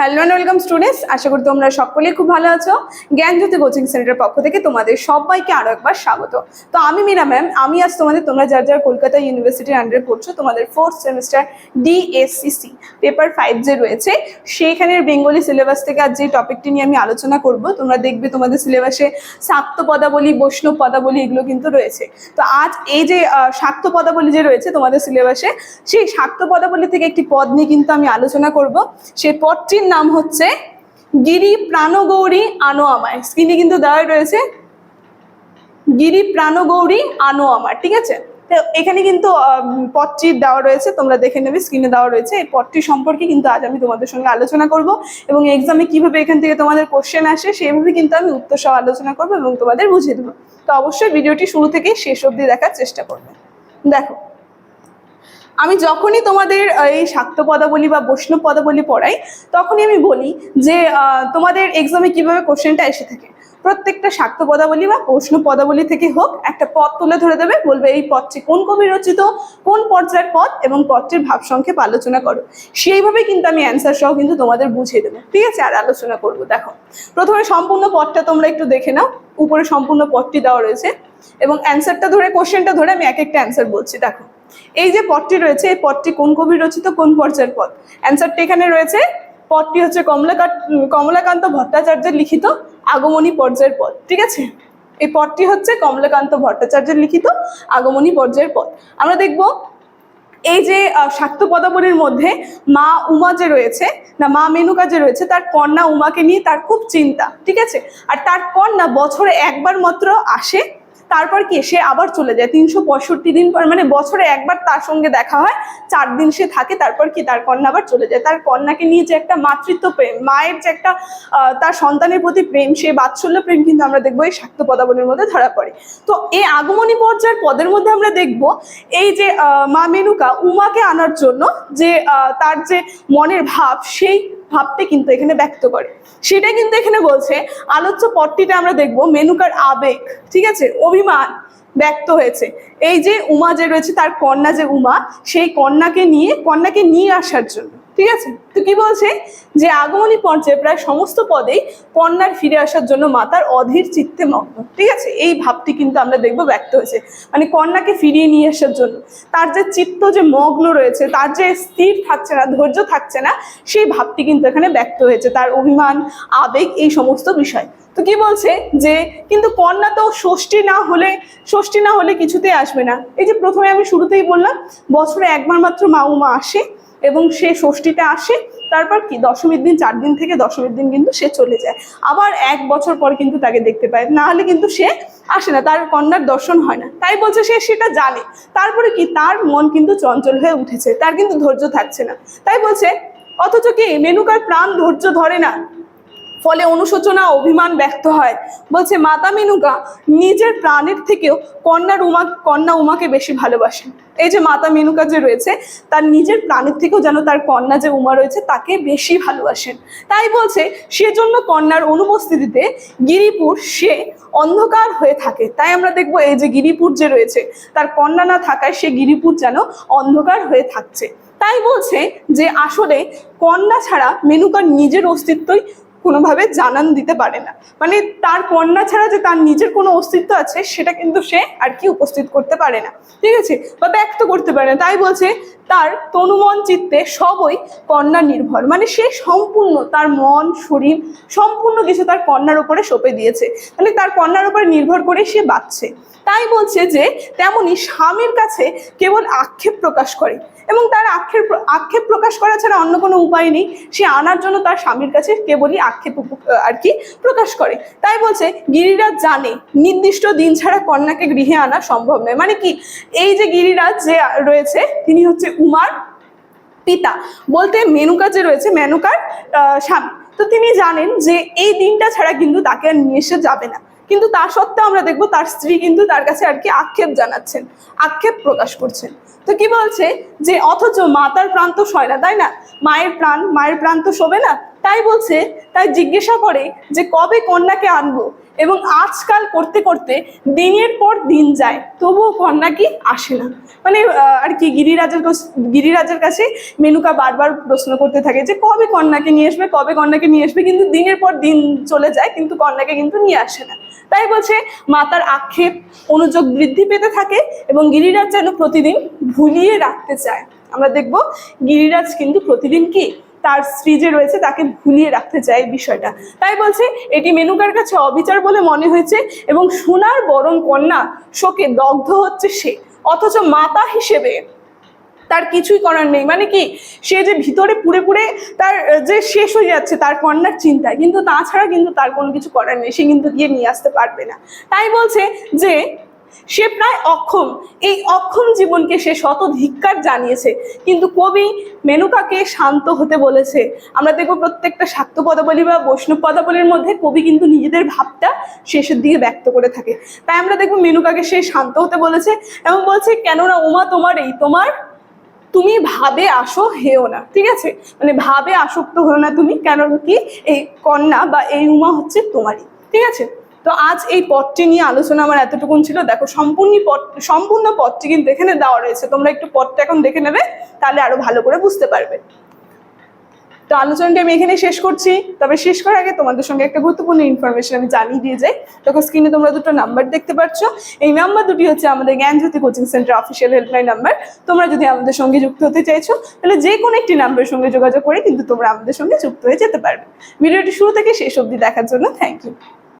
Hello and welcome students আশা করি তোমরা সকলেই খুব ভালো আছো। জ্ঞানজ্যোতি কোচিং সেন্টারের পক্ষ থেকে তোমাদের সবাইকে আরও একবার স্বাগত। তো আমি মীরা ম্যাম আমি আজ তোমাদের, তোমরা যার যার কলকাতা ইউনিভার্সিটির আন্ডারে পড়ছো, তোমাদের fourth semester DSCC paper five যে রয়েছে। সেইখানের বেঙ্গলি সিলেবাস থেকে আজ যে টপিকটি নিয়ে আমি আলোচনা করব, তোমরা দেখবে তোমাদের সিলেবাসে শাক্ত পদাবলী, বৈষ্ণব পদাবলী এগুলো কিন্তু রয়েছে। তো আজ এই যে শাক্ত পদাবলী যে রয়েছে তোমাদের সিলেবাসে সেই শাক্ত পদাবলী থেকে একটি পদ নিয়ে কিন্তু আমি আলোচনা করব। সেই পদটির নাম হচ্ছে গিরি প্রাণগৌরী আনো আমায় স্ক্রিনে কিন্তু দেওয়াই রয়েছে গিরি প্রাণগৌরী আনো আমার ঠিক আছে? তো এখানে কিন্তু পদটি দেওয়া রয়েছে, তোমরা দেখে নেবে স্ক্রিনে দেওয়া রয়েছে। এই পদটি সম্পর্কে কিন্তু আজ আমি তোমাদের সঙ্গে আলোচনা করব এবং এক্সামে কীভাবে এখান থেকে তোমাদের কোশ্চেন আসে সেইভাবে কিন্তু আমি উত্তর সহ আলোচনা করব এবং তোমাদের বুঝিয়ে দেবো। তো অবশ্যই ভিডিওটি শুরু থেকেই শেষ অবধি দেখার চেষ্টা করবে। দেখো আমি যখনই তোমাদের এই শাক্ত পদাবলী বা বৈষ্ণব পদাবলী পড়াই, তখনই আমি বলি যে তোমাদের এক্সামে কীভাবে কোশ্চেনটা এসে থাকে। প্রত্যেকটা শাক্ত পদাবলী বা বৈষ্ণব পদাবলী থেকে হোক, একটা পদ তুলে ধরে দেবে, বলবে এই পদটি কোন কবি রচিত, কোন পর্যায়ের পদ এবং পদটির ভাব সংক্ষেপ আলোচনা করো। সেইভাবে কিন্তু আমি অ্যান্সার সহ কিন্তু তোমাদের বুঝিয়ে দেবো। ঠিক আছে? আর আলোচনা করব, দেখো। প্রথমে সম্পূর্ণ পদটা তোমরা একটু দেখে নাও। উপরে সম্পূর্ণ পদটি দেওয়া রয়েছে। এবং অ্যান্সারটা ধরে কোশ্চেনটা ধরে আমি এক একটা অ্যান্সার বলছি, দেখো। এই যে পদটি রয়েছে, এই পদটি কোন কবি রচিত, কোন পর্যায়ের পদ? অ্যান্সারটি এখানে রয়েছে। পদটি হচ্ছে কমলাকান্ত ভট্টাচার্যের লিখিত আগমনী পর্যায়ের পদ, ঠিক আছে? এই পদটি হচ্ছে কমলাকান্ত ভট্টাচার্যের লিখিত আগমনী পর্যায়ের পদ। আমরা দেখব, এই যে শাক্ত পদাবলীর মধ্যে মা উমা যে রয়েছে, না, মা মেনুকা যে রয়েছে, তার কন্যা উমাকে নিয়ে তার খুব চিন্তা, ঠিক আছে? আর তার কন্যা বছরে একবার মাত্র আসে তারপর কি সে আবার চলে যায়? তিনশো পঁয়ষট্টি দিন পর মানে বছরে একবার তার সঙ্গে দেখা হয়, চার দিন সে থাকে, তারপর কি তার কন্যা আবার চলে যায়। তার কন্যাকে নিয়ে যে একটা মাতৃত্ব প্রেম, মায়ের যে একটা তার সন্তানের প্রতি প্রেম, সে বাৎসল্য প্রেম কিন্তু আমরা দেখব এই শাক্ত পদাবলীর মধ্যে ধরা পড়ে। তো এই আগমনী পর্যায়ের পদের মধ্যে আমরা দেখব, এই যে মা মেনুকা উমাকে আনার জন্য যে তার যে মনের ভাব, সেই ভাবটা কিন্তু এখানে ব্যক্ত করে। সেটা কিন্তু এখানে বলছে, আলোচ্য পটটিটা আমরা দেখব মেনুকার আবেগ, ঠিক আছে? অভিমান ব্যক্ত হয়েছে। এই যে উমা যে রয়েছে, তার কন্যা যে উমা, সেই কন্যাকে নিয়ে কন্যাকে নিয়ে আসার জন্য। ঠিক আছে? তো কি বলছে? যে আগমনী পর্যায়ে প্রায় সমস্ত পদেই কন্যার ফিরে আসার জন্য মাতার অধীর চিত্তে মগ্ন। ঠিক আছে? এই ভাবটি কিন্তু আমরা দেখব ব্যক্ত হয়েছে। মানে কন্যাকে ফিরিয়ে নিয়ে আসার জন্য। তার যে চিত্ত যে মগ্ন রয়েছে, তার যে স্থির থাকছে না, ধৈর্য থাকছে না, সেই ভাবটি কিন্তু এখানে ব্যক্ত হয়েছে। তার অভিমান, আবেগ, এই সমস্ত বিষয়। তো কি বলছে? যে কিন্তু কন্যা তো ষষ্ঠী না হলে, ষষ্ঠী না হলে কিছুতেই আসবে না। এই যে প্রথমে আমি শুরুতেই বললাম, বছরে একবার মাত্র মা উমা আসে। এবং সে ষষ্ঠীতে আসে, তারপর কি দশমীর দিন, চার দিন থেকে দশমীর দিন কিন্তু সে চলে যায়। আবার এক বছর পর কিন্তু তাকে দেখতে পায়। না হলে কিন্তু সে আসে না, তার কন্যার দর্শন হয় না। তাই বলছে সে সেটা জানে। তারপরে কি তার মন কিন্তু চঞ্চল হয়ে উঠেছে, তার কিন্তু ধৈর্য থাকছে না। তাই বলছে, অথচ কি মেনুকার প্রাণ ধৈর্য ধরে না? ফলে অনুশোচনা অভিমান ব্যক্ত হয়। বলছে, মাতা মেনুকা নিজের প্রাণের থেকেও কন্যার উমা কন্যা উমাকে বেশি ভালোবাসেন। এই যে মাতা মেনুকা যে রয়েছে, তার নিজের প্রাণের থেকেও যেন তার কন্যা যে উমা রয়েছে, তাকে বেশি ভালোবাসেন। তাই বলছে, সেজন্য কন্যার অনুপস্থিতিতে গিরিপুর সে অন্ধকার হয়ে থাকে। তাই আমরা দেখব এই যে গিরিপুর যে রয়েছে, তার কন্যা না থাকায় সে গিরিপুর যেন অন্ধকার হয়ে থাকছে। তাই বলছে যে, আসলে কন্যা ছাড়া মেনুকার নিজের অস্তিত্বই কোনোভাবে জানান দিতে পারে না। মানে তার কন্যা ছাড়া যে তার নিজের কোনো অস্তিত্ব আছে, সেটা কিন্তু সে আর কি উপস্থিত করতে পারে না। ঠিক আছে? বা ব্যক্ত করতে পারে না। তাই বলছে, তার তনুমন চিত্তে সবই কন্যা নির্ভর। মানে সে সম্পূর্ণ তার মন, শরীর, সম্পূর্ণ কিছু তার কন্যার উপরে সঁপে দিয়েছে। মানে তার কন্যার উপরে নির্ভর করে সে বাঁচছে। তাই বলছে যে, তেমনি স্বামীর কাছে কেবল আক্ষেপ প্রকাশ করে। এবং তার আক্ষেপ আক্ষেপ প্রকাশ করা ছাড়া অন্য কোনো উপায় নেই। সে আনার জন্য তার স্বামীর কাছে কেবলই আক্ষেপ আর কি প্রকাশ করে। তাই বলছে, গিরিরাজ জানে, নির্দিষ্ট দিন ছাড়া কন্যাকে গৃহে আনা সম্ভব নয়। মানে কি, এই যে গিরিরাজ যে রয়েছে, তিনি হচ্ছে উমার পিতা। বলতে মেনুকা যে রয়েছে, মেনুকার স্বামী। তো তিনি জানেন যে এই দিনটা ছাড়া কিন্তু তাকে আর নিয়ে এসে যাবে না। কিন্তু তা সত্ত্বেও আমরা দেখব তার স্ত্রী কিন্তু তার কাছে আর কি আক্ষেপ জানাচ্ছেন, আক্ষেপ প্রকাশ করছেন। তো কি বলছে? যে অথচ মাতার প্রাণ তো সয় না, তাই না? মায়ের প্রাণ মায়ের প্রাণ তো শোবে না? তাই বলছে, তাই জিজ্ঞাসা করে যে কবে কন্যাকে আনব এবং আজকাল করতে করতে দিনের পর দিন যায়, তবুও কন্যা কি আসে না। মানে আর কি, গিরিরাজের গিরিরাজের কাছে মেনুকা বারবার প্রশ্ন করতে থাকে যে কবে কন্যাকে নিয়ে আসবে, কবে কন্যাকে নিয়ে আসবে, কিন্তু দিনের পর দিন চলে যায়, কিন্তু কন্যাকে কিন্তু নিয়ে আসে না। তাই বলছে, মাতার আক্ষেপ, অনুযোগ বৃদ্ধি পেতে থাকে এবং গিরিরাজ যেন প্রতিদিন ভুলিয়ে রাখতে চায়। আমরা দেখব গিরিরাজ কিন্তু প্রতিদিন কি তার স্ত্রী যে রয়েছে, তাকে ভুলিয়ে রাখতে চায় বিষয়টা। তাই বলছে, এটি মেনুকার কাছে অবিচার বলে মনে হয়েছে এবং সোনার বরণ কন্যা শোকে দগ্ধ হচ্ছে সে। অথচ মাতা হিসেবে তার কিছুই করার নেই। মানে কি, সে যে ভিতরে পুরে পুরে তার, যে শেষ হয়ে যাচ্ছে তার কন্যার চিন্তায়, কিন্তু তাছাড়া কিন্তু তার কোনো কিছু করার নেই। সে কিন্তু গিয়ে নিয়ে আসতে পারবে না। তাই বলছে যে সে প্রায় অক্ষম। এই অক্ষম জীবনকে সে শত ধিক্কার জানিয়েছে। কিন্তু কবি মেনুকাকে শান্ত হতে বলেছে। আমরা দেখব প্রত্যেকটা শাক্ত পদাবলী বা বৈষ্ণব পদাবলীর মধ্যে কবি কিন্তু নিজেদের ভাবটা শেষের দিকে ব্যক্ত করে থাকে। তাই আমরা দেখব মেনুকাকে সে শান্ত হতে বলেছে এবং বলছে, কেননা উমা তোমার এই, তোমার তুমি ভাবে আসো হেও না। ঠিক আছে? মানে ভাবে আসক্ত হও না তুমি কেন কি? এই কন্যা বা এই উমা হচ্ছে তোমারই। ঠিক আছে? তো আজ এই পথটি নিয়ে আলোচনা আমার এতটুকুন ছিল। দেখো, সম্পূর্ণ পথ, সম্পূর্ণ পথটি কিন্তু এখানে দেওয়া রয়েছে। তোমরা একটু পথটা এখন দেখে নেবে, তাহলে আরও ভালো করে বুঝতে পারবে। তো আলোচনাটি আমি এখানে শেষ করছি। তবে শেষ করার আগে তোমাদের সঙ্গে একটা গুরুত্বপূর্ণ ইনফরমেশন আমি জানিয়ে দিয়ে যাই। তখন স্ক্রিনে তোমরা দুটো নাম্বার দেখতে পাচ্ছ এই নাম্বার দুটি হচ্ছে আমাদের Gyanjyoti coaching centre official helpline number তোমরা যদি আমাদের সঙ্গে যুক্ত হতে চাইছো, তাহলে যে কোনো একটি নাম্বারের সঙ্গে যোগাযোগ করে কিন্তু তোমরা আমাদের সঙ্গে যুক্ত হয়ে যেতে পারবে। ভিডিওটি শুরু থেকে শেষ অবধি দেখার জন্য থ্যাংক ইউ